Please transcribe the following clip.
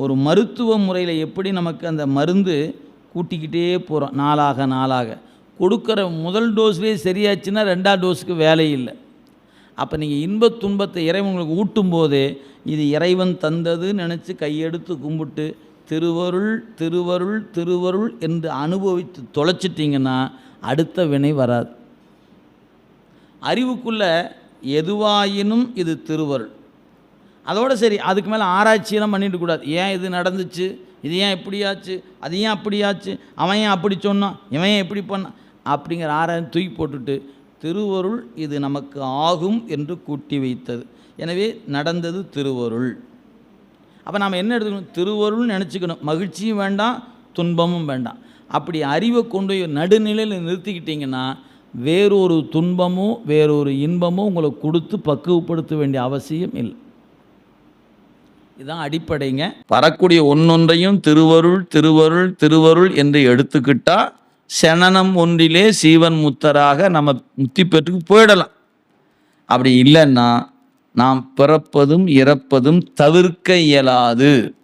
ஒரு மருத்துவ முறையில் எப்படி நமக்கு அந்த மருந்து கூட்டிக்கிட்டே போகிறோம் நாளாக நாளாக. கொடுக்குற முதல் டோஸ்லேயே சரியாச்சுன்னா ரெண்டாவது டோஸுக்கு வேலை இல்லை. அப்போ நீங்கள் இன்பத் துன்பத்தை இறைவங்களுக்கு ஊட்டும் போதே இது இறைவன் தந்ததுன்னு நினச்சி கையெடுத்து கும்பிட்டு திருவருள் திருவருள் திருவருள் என்று அனுபவித்து தொலைச்சிட்டிங்கன்னா அடுத்த வினை வராது. அறிவுக்குள்ளே எதுவாயினும் இது திருவருள். அதோடு சரி அதுக்கு மேலே ஆராய்ச்சியெல்லாம் பண்ணிட்டு கூடாது ஏன் இது நடந்துச்சு? இது ஏன் இப்படியாச்சு? அது ஏன் அப்படியாச்சு? அவன் ஏன் அப்படி சொன்னான்? இவன் ஏன் இப்படி பண்ணான்? அப்படிங்கிற ஆராய்ச்சி தூக்கி போட்டுட்டு திருவருள் இது நமக்கு ஆகும் என்று கூட்டி வைத்தது. எனவே நடந்தது திருவருள். அப்போ நாம் என்ன எடுத்துக்கணும்? திருவருள்னு நினச்சிக்கணும். மகிழ்ச்சியும் வேண்டாம் துன்பமும் வேண்டாம். அப்படி அறிவை கொண்டு போய் நடுநிலையில் நிறுத்திக்கிட்டிங்கன்னா வேறொரு துன்பமோ வேறொரு இன்பமோ உங்களை கொடுத்து பக்குவப்படுத்த வேண்டிய அவசியம் இல்லை. இதுதான் அடிப்படைங்க. வரக்கூடிய ஒன்னொன்றையும் திருவருள் திருவருள் திருவருள் என்று எடுத்துக்கிட்டா சனனம் ஒன்றிலே சீவன் முத்தராக நம்ம முத்தி பெற்றுக்கு போயிடலாம். அப்படி இல்லைன்னா நாம் பிறப்பதும் இறப்பதும் தவிர்க்க இயலாது.